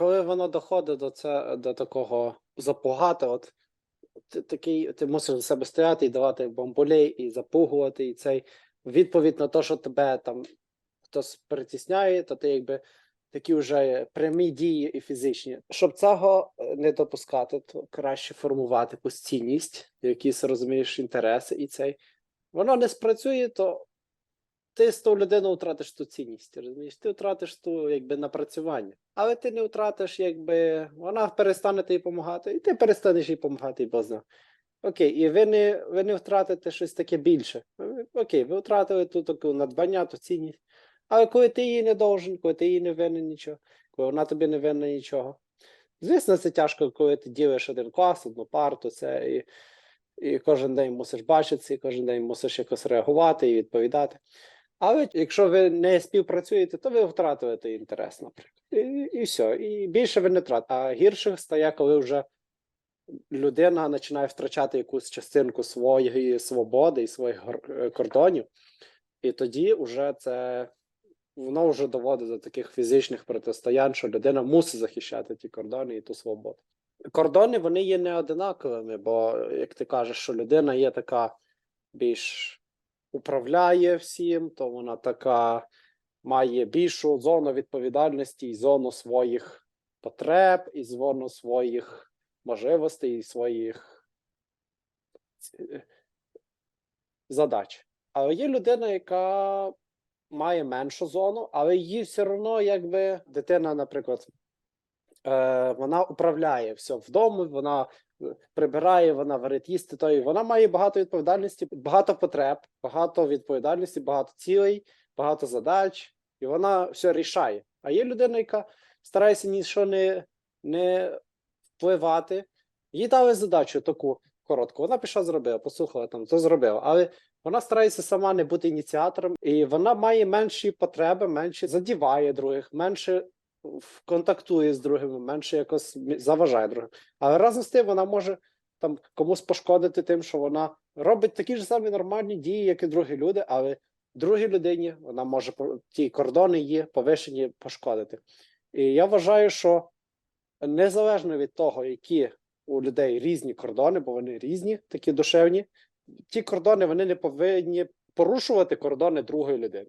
коли воно доходить до це до такого запугати, от ти такий, ти мусиш за себе стояти і давати бомбулей, і запугувати, і цей відповідь на те, що тебе там хтось притісняє, то ти якби такі вже прямі дії і фізичні. Щоб цього е, не допускати, то краще формувати постійність, якісь розумієш інтереси, і цей воно не спрацює, то ти з ту людину втратиш ту цінність, розумієш? Ти втратиш ту якби напрацювання. Але ти не втратиш, якби вона перестане тобі допомагати, і ти перестанеш їй допомагати, і бозна. Окей, і ви не, ви не втратите щось таке більше. Окей, ви втратили ту таку надбання, ту цінність. Але коли ти її не должен, коли ти їй не винен нічого, коли вона тобі не винна нічого. Звісно, це тяжко, коли ти ділиш один клас, одну парту, це і, і кожен день мусиш бачитися, і кожен день мусиш якось реагувати і відповідати. Але якщо ви не співпрацюєте, то ви втратили інтерес, наприклад. І, і все. І більше ви не тратите. А гірше стає, коли вже людина починає втрачати якусь частинку своєї свободи і своїх е, кордонів, і тоді вже це воно вже доводить до таких фізичних протистоянь, що людина мусить захищати ті кордони і ту свободу. Кордони вони є не одинаковими, бо як ти кажеш, що людина є така більш управляє всім, то вона така має більшу зону відповідальності і зону своїх потреб, і зону своїх можливостей, і своїх е, задач. Але є людина, яка має меншу зону, але її все одно, якби дитина, наприклад, е, вона управляє все вдома, вона е, прибирає, вона варить їсти, то і вона має багато відповідальності, багато потреб, багато відповідальності, багато цілей, багато задач, і вона все рішає. А є людина, яка старається нічого не, не впливати. Їй дали задачу таку коротку. Вона пішла, зробила, послухала там, то зробила. Але вона старається сама не бути ініціатором, і вона має менші потреби, менше задіває других, менше контактує з другими, менше якось заважає другим. Але разом з тим вона може там комусь пошкодити тим, що вона робить такі ж самі нормальні дії, як і другі люди, але другій людині вона може ті кордони її повишені пошкодити. І я вважаю, що незалежно від того, які у людей різні кордони, бо вони різні, такі душевні, ті кордони вони не повинні порушувати кордони другої людини.